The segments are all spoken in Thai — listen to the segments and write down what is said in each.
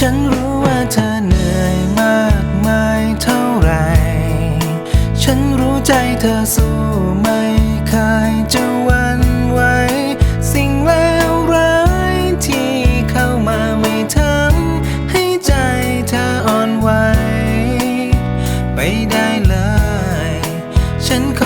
ฉันรู้ว่าเธอเหนื่อยมากมายเท่าไร ฉันรู้ใจเธอสู้ไม่เคยจะวันไหว สิ่งเลวร้ายที่เข้ามาไม่ทำให้ใจเธออ่อนไหว ไปได้เลย ฉันขอ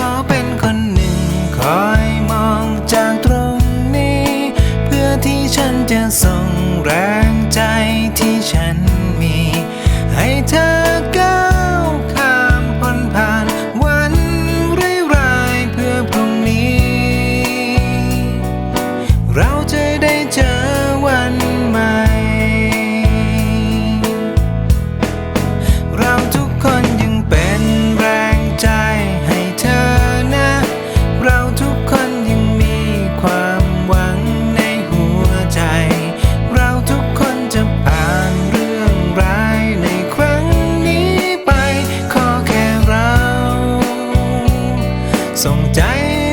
ส่งใจ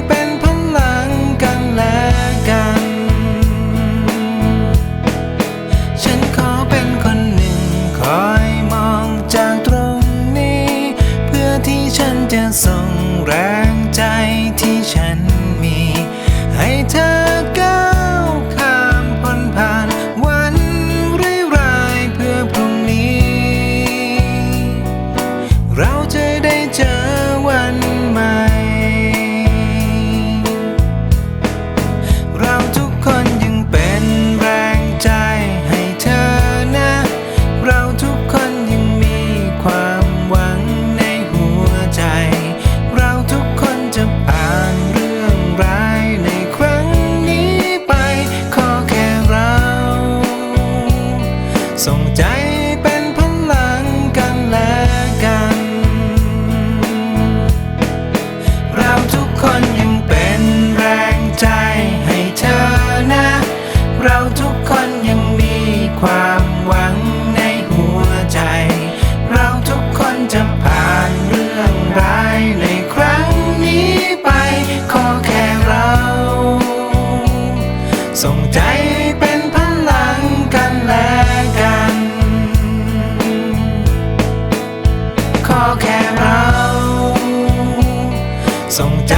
เป็นพลังกันและกัน ฉันขอเป็นคนหนึ่ง คอยมองจากตรงนี้ เพื่อที่ฉันจะส่ง ทุกคนยังมีความหวังในหัวใจ เราทุกคนจะผ่านเรื่องร้ายในครั้งนี้ไป ขอแค่เรา ส่งใจ ส่งใจเป็นพลังกันและกัน ขอแค่เรา ส่งใจ